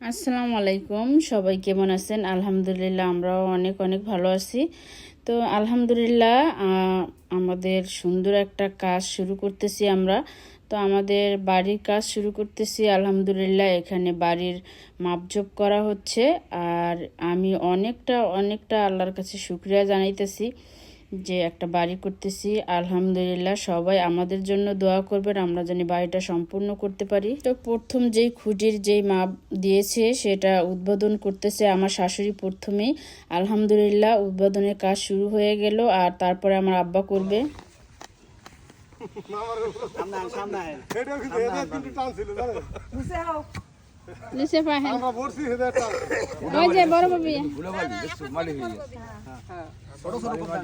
আসসালামু আলাইকুম, সবাই কেমন আছেন? আলহামদুলিল্লাহ, আমরাও অনেক অনেক ভালো আছি। তো আলহামদুলিল্লাহ আমাদের সুন্দর একটা কাজ শুরু করতেছি আমরা। তো আমাদের বাড়ির কাজ শুরু করতেছি, আলহামদুলিল্লাহ, এখানে বাড়ির মাপজোপ করা হচ্ছে। আর আমি অনেকটা অনেকটা আল্লাহর কাছে শুক্রিয়া জানাইতেছি। যে একটা বাড়ি করতেছি আলহামদুলিল্লাহ সবাই আমাদের জন্য দোয়া করবেন আমরা জানি বাড়িটা সম্পূর্ণ করতে পারি। তো প্রথম যেই খুঁটির যেই মাপ দিয়েছে সেটা উদ্বোধন করতেছে আমার শাশুড়ি প্রথমেই। আলহামদুলিল্লাহ উদ্বোধনের কাজ শুরু হয়ে গেল আর তারপরে আমার আব্বা করবে। এটা কিন্তু নিচে পাহেন আমরা বলছি এদের টান। ওই যে বড় বাবি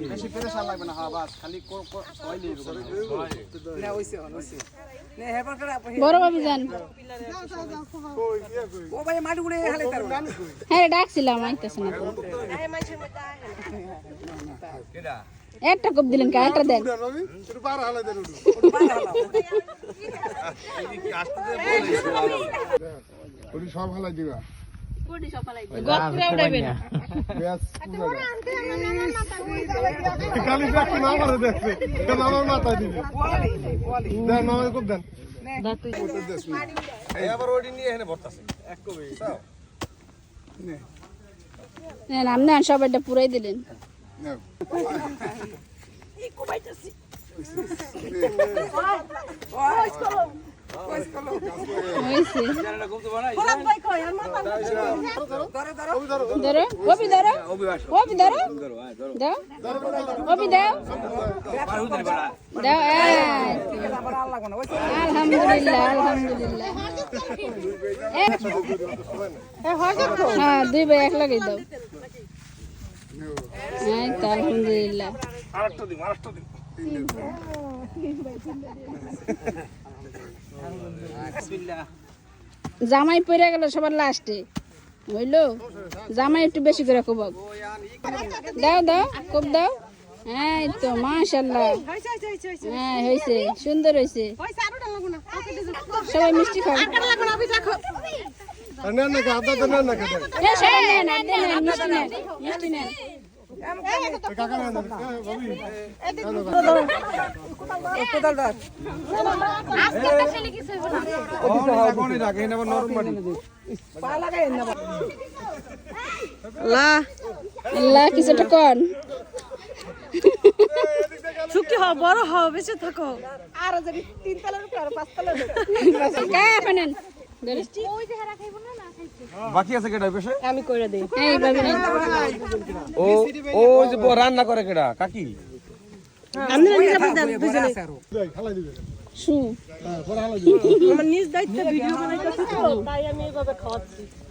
বেশি প্রেশার লাগবে না হ্যাঁ বাস খালি কো- কো- সবাই লিয়ে দেবো। না, হইছে, হইছে। না, হেবার করে বড় বাবি কই, ইয়ে কই। ও ভাই মাটি উড়ে হেলে তার হ্যাঁ ডাকছিলাম আইতেছে না তো। একটা কপ দিলেন কা? একটা দেন। একটু পার হালাই দেন উঠু। ওটি সব হালাই দিবা। এটা আপনি সবাইটা পুরাই দিলেন ওই ধরো, ধরো কবি ধরো। কবি ধরো। দাও। কবি দাও। দাও আলহামদুলিল্লাহ আলহামদুলিল্লাহ। হ্যাঁ দুই ভাই এক লাগাই দাও। এই তো আলহামদুলিল্লাহ। জামাই পড়ে গেল সবার লাস্টে হইল জামাই একটু বেশি করে কব। দাও দাও কব দাও। হ্যাঁ তো মাশাল্লাহ হ্যাঁ হয়েছে সুন্দর হয়েছে। সবাই মিষ্টি খাও। নেন, মিষ্টি নেন, মিষ্টি নেন। এ কাকা নেন, এ ভাবি। কোদাল দাও। আল্লাহ কিছুটা কন সুখী হও বড় হও বেঁচে থাকো গায়ে ফেনেন বাকি আছে কেডা পেশে? আমি করে দেই। এই বাবু নেন। ও ও যে রান্না করে কেডা কাকি? আমি নিজে দুজনে দেখ, দিবে। শু হ্যাঁ, পরে হালাই দিবে। আমার নিজ দায়িত্ব ভিডিও বানাইতেছি তো তাই আমি এভাবে খাওয়াচ্ছি।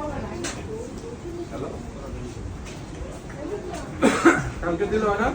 নিবা কালকে দিল হয় না?